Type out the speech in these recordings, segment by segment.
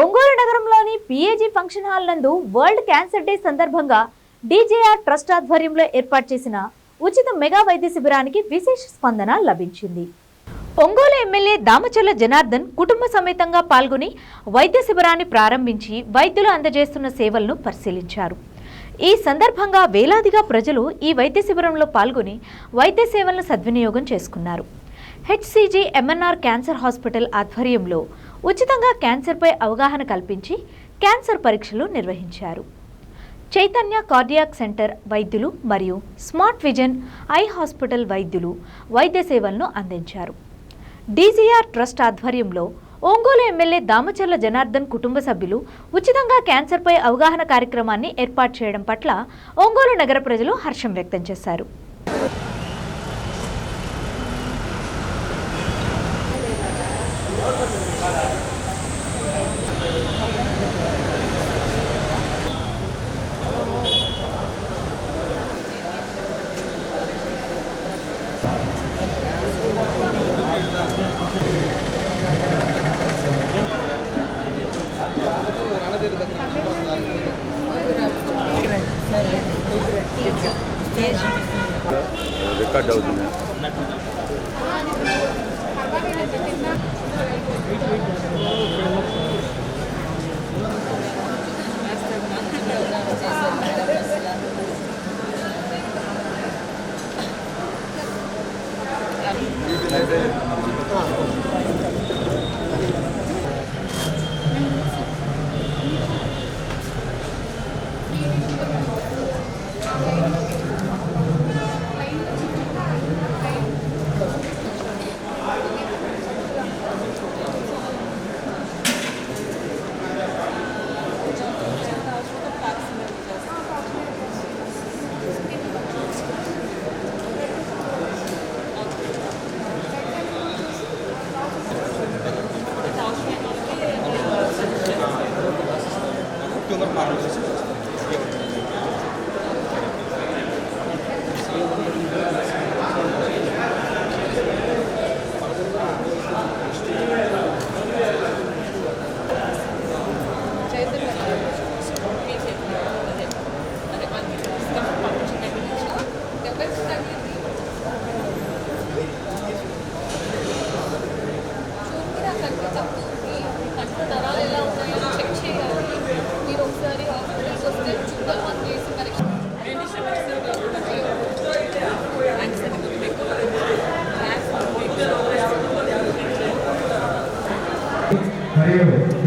ఒంగోలు నగరంలోని P A G function hall నందు world cancer day సందర్భంగా డీజేఆర్ ట్రస్ట్ ఆధ్వర్యంలో ఏర్పాటు చేసిన ఉచిత మెగా వైద్య శిబిరానికి విశేష స్పందన లభించింది. ఒంగోలు ఎమ్మెల్యే దామచర్ల జనార్దన్ కుటుంబ సమేతంగా పాల్గొని వైద్య శిబిరాన్ని ప్రారంభించి వైద్యులు అందజేస్తున్న సేవలను పరిశీలించారు. ఈ సందర్భంగా వేలాదిగా ప్రజలు ఈ వైద్య శిబిరంలో పాల్గొని వైద్య సేవలను సద్వినియోగం చేసుకున్నారు. హెచ్సిజి ఎంఎన్ఆర్ క్యాన్సర్ హాస్పిటల్ ఆధ్వర్యంలో ఉచితంగా క్యాన్సర్పై అవగాహన కల్పించి క్యాన్సర్ పరీక్షలు నిర్వహించారు. చైతన్య కార్డియాక్ సెంటర్ వైద్యులు మరియు స్మార్ట్ విజన్ ఐ హాస్పిటల్ వైద్యులు వైద్య సేవలను అందించారు. డీజీఆర్ ట్రస్ట్ ఆధ్వర్యంలో ఒంగోలు ఎమ్మెల్యే దామచర్ల జనార్దన్ కుటుంబ సభ్యులు ఉచితంగా క్యాన్సర్పై అవగాహన కార్యక్రమాన్ని ఏర్పాటు చేయడం పట్ల ఒంగోలు నగర ప్రజలు హర్షం వ్యక్తం చేశారు.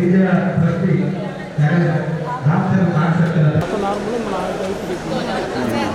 విజయ జగన్ రామచంద్ర కాన్సెప్ట్ పెట్టండి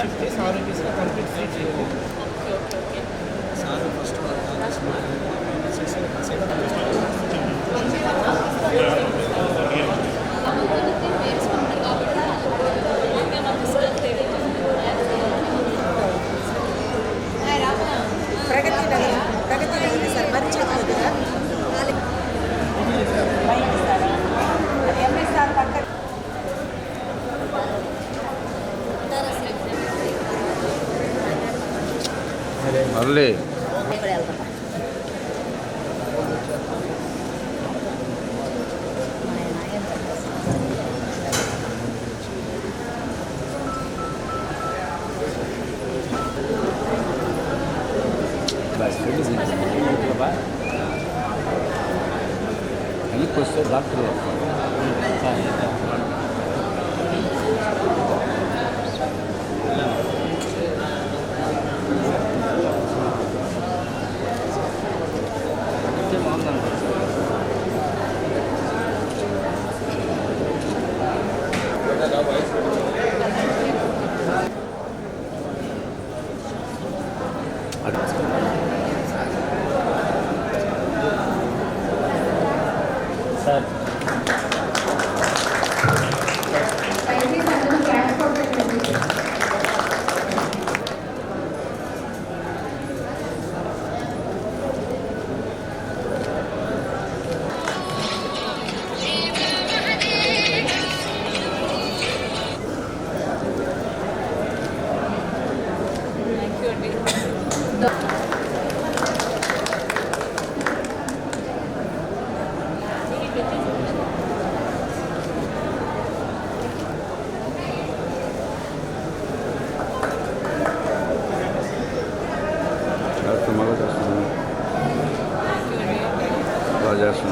షిఫ్ట్ చేసి ఆరోగ్యశ్రీ కంప్లీట్ ఫ్రీ చేయాలి ప్రగతి మళ్ళీ వెనక్కి వస్తే డాక్టర్ చేస్తాం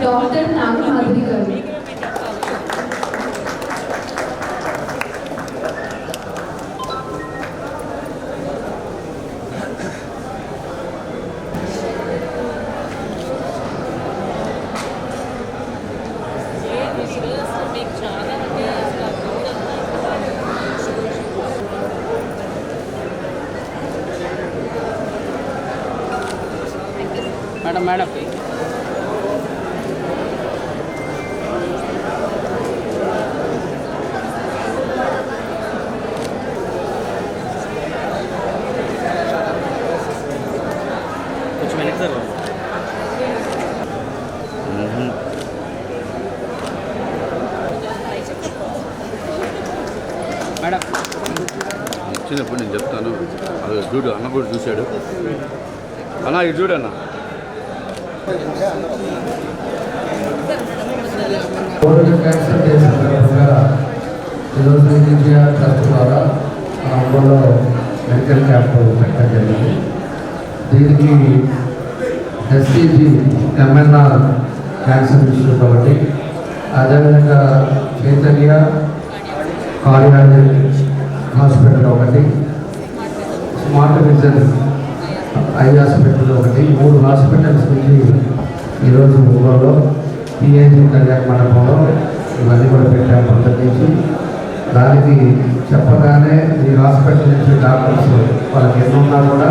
Jordan Nabi Madrigal. Madam madam. కొంచెం మేడం. వచ్చినప్పుడు నేను చెప్తాను. అది చూడు అన్న కూడా చూశాడు. అన్న ఇది చూడన్నా క్యాన్సర్ డే సందర్భంగా ఈరోజు విజయ ట్రస్ట్ ద్వారా మన ఊళ్ళో మెడికల్ క్యాంప్ పెట్టడం జరిగింది. దీనికి ఎస్సీజీ ఎంఎన్ఆర్ క్యాన్సర్ ఇన్స్టిట్యూట్ ఒకటి అదేవిధంగా చైతన్య కార్డియాలజీ హాస్పిటల్ ఒకటి స్మార్ట్ విజన్ ఐదు హాస్పిటల్ ఒకటి మూడు హాస్పిటల్స్ నుంచి ఈరోజు ఊళ్ళో పిఎన్జీ కళ్యాణ మండపంలో ఇవన్నీ కూడా పెట్టాము ప్రత్యేకించి దానికి చెప్పగానే ఈ హాస్పిటల్ నుంచి డాక్టర్స్ వాళ్ళకి ఎన్నున్నా కూడా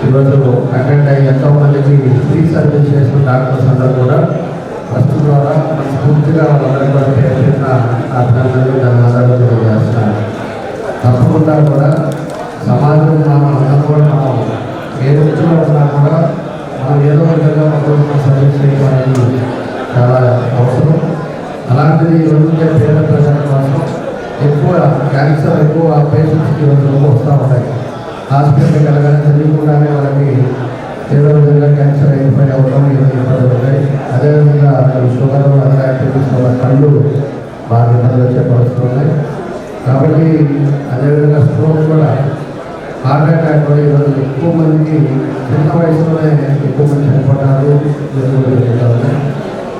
ఈరోజు అటెండ్ అయ్యి ఎంతో మందికి ఫ్రీ సర్వీస్ చేసిన డాక్టర్స్ అందరూ కూడా ఫస్ట్ ద్వారా మనస్ఫూర్తిగా వాళ్ళందరూ కూడా పేరు పెట్టిన అభినందనలు ధన్యవాదాలు తెలియజేస్తున్నాను తప్పకుండా కూడా సమాజంలో మనం అందరం కూడా మనం ఏ వృత్తిలో ఉన్నా కూడా మనం ఏదో విధంగా ఒకరికి సర్వీస్ చేయడం అనేది చాలా అవసరం అలాంటిది ఉండే పేద ప్రజల కోసం ఎక్కువ క్యాన్సర్ ఎక్కువ పేషెంట్స్కి రోజులు వస్తూ ఉంటాయి. హాస్పిటల్కి వెళ్ళగానే తెలియకుండానే వాళ్ళకి ఏదో విధంగా క్యాన్సర్ అయిపోయి అవడం ఏదో ఇబ్బందులు ఉంటాయి అదేవిధంగా షుగర్ అదర్ యాక్టివిటీస్ వల్ల కళ్ళు బాగా ఇబ్బందులు వచ్చే పరిస్థితులు ఉన్నాయి. కాబట్టి అదేవిధంగా స్ట్రోక్ కూడా హార్ట్ అటాక్ కూడా ఈరోజు ఎక్కువ మందికి చిన్న వయసులోనే ఎక్కువ మంది చనిపోతారు. జరుగుతూ ఉన్నాయి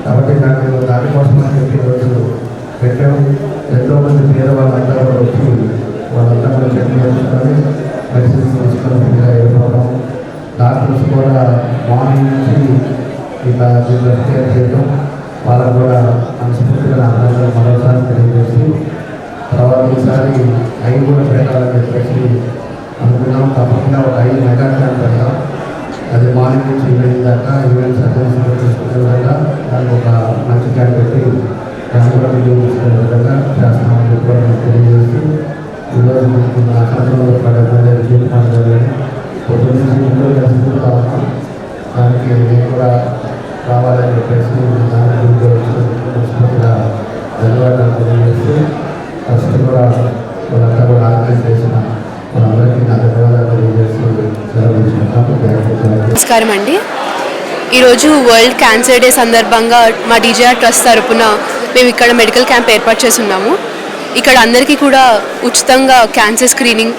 కాబట్టి నాకు దానికోసం చెప్పి ఈరోజు పెట్టాము. ఎంతో మంది పేద వాళ్ళంతా కూడా వచ్చి వాళ్ళంతా కూడా చెక్ చేసుకొని మెడిసిన్స్ తీసుకొని ఫ్రీగా వెళ్ళిపోవడం డాక్టర్స్ కూడా మార్నింగ్ నుంచి ఇలా దీంట్లో కేర్ చేయడం వాళ్ళకు కూడా మనస్ఫూర్తిగా నా అభినందనలు మరోసారి తెలియజేసి తర్వాత ఈసారి అవి కూడా ఈరోజు వరల్డ్ క్యాన్సర్ డే సందర్భంగా మా డీజేఆర్ ట్రస్ట్ తరపున మేము ఇక్కడ మెడికల్ క్యాంప్ ఏర్పాటు చేస్తున్నాము. ఇక్కడ అందరికీ కూడా ఉచితంగా క్యాన్సర్ స్క్రీనింగ్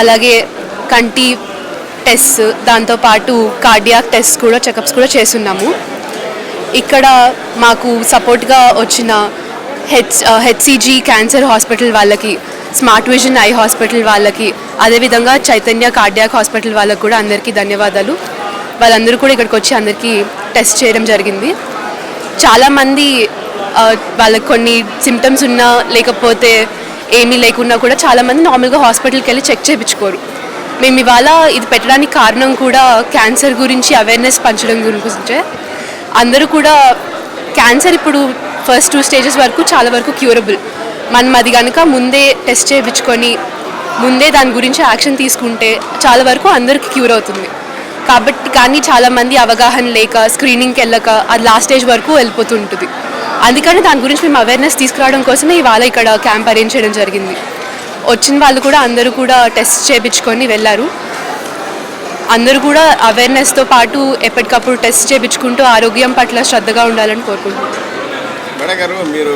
అలాగే కంటి టెస్ట్ దాంతోపాటు కార్డియాక్ టెస్ట్ కూడా చెకప్స్ కూడా చేస్తున్నాము. ఇక్కడ మాకు సపోర్ట్గా వచ్చిన H H C G cancer hospital వాళ్ళకి స్మార్ట్ విజన్ ఐ హాస్పిటల్ వాళ్ళకి అదేవిధంగా చైతన్య కార్డియాక్ హాస్పిటల్ వాళ్ళకి కూడా అందరికీ ధన్యవాదాలు. వాళ్ళందరూ కూడా ఇక్కడికి వచ్చి అందరికీ టెస్ట్ చేయడం జరిగింది. చాలామంది వాళ్ళకి కొన్ని సిమ్టమ్స్ ఉన్నా లేకపోతే ఏమీ లేకున్నా కూడా చాలామంది నార్మల్గా హాస్పిటల్కి వెళ్ళి చెక్ చేయించుకోరు. మేము ఇవాళ ఇది పెట్టడానికి కారణం కూడా క్యాన్సర్ గురించి అవేర్నెస్ పంచడం గురించే. అందరూ కూడా క్యాన్సర్ ఇప్పుడు ఫస్ట్ టూ స్టేజెస్ వరకు చాలా వరకు క్యూరబుల్ మనం అది కనుక ముందే టెస్ట్ చేయించుకొని ముందే దాని గురించి యాక్షన్ తీసుకుంటే చాలా వరకు అందరికీ క్యూర్ అవుతుంది. కాబట్టి కానీ చాలామంది అవగాహన లేక స్క్రీనింగ్కి వెళ్ళక అది లాస్ట్ స్టేజ్ వరకు వెళ్ళిపోతుంటుంది. అందుకని దాని గురించి మేము అవేర్నెస్ తీసుకురావడం కోసమే ఇవాళ ఇక్కడ క్యాంప్ అరేంజ్ చేయడం జరిగింది. వచ్చిన వాళ్ళు కూడా అందరూ కూడా టెస్ట్ చేయించుకొని వెళ్ళారు. అందరూ కూడా అవేర్నెస్తో పాటు ఎప్పటికప్పుడు టెస్ట్ చేయించుకుంటూ ఆరోగ్యం పట్ల శ్రద్ధగా ఉండాలని కోరుకుంటున్నాను మేడం గారు మీరు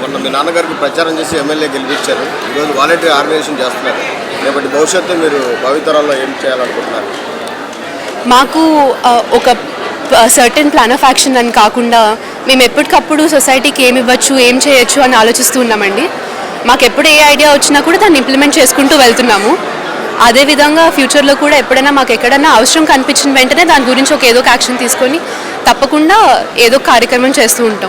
మొన్న మీ నాన్నగారికి ప్రచారం చేసి ఎమ్మెల్యే గెలిపించారు. ఈరోజు వాలంటరీ ఆర్గనైజేషన్ చేస్తున్నారు. రేపటి భవిష్యత్తు మీరు భవితరాల్లో ఏం చేయాలనుకుంటున్నారు? మాకు ఒక సర్టెన్ ప్లాన్ ఆఫ్ యాక్షన్ అని కాకుండా మేము ఎప్పటికప్పుడు సొసైటీకి ఏమి ఇవ్వచ్చు ఏం చేయొచ్చు అని ఆలోచిస్తూ ఉన్నామండి. మాకు ఎప్పుడు ఏ ఐడియా వచ్చినా కూడా దాన్ని ఇంప్లిమెంట్ చేసుకుంటూ వెళ్తున్నాము. అదేవిధంగా ఫ్యూచర్లో కూడా ఎప్పుడైనా మాకు ఎక్కడైనా అవసరం కనిపించిన వెంటనే దాని గురించి ఒక ఏదో ఒక యాక్షన్ తీసుకొని తప్పకుండా ఏదో కార్యక్రమం చేస్తూ ఉంటాం.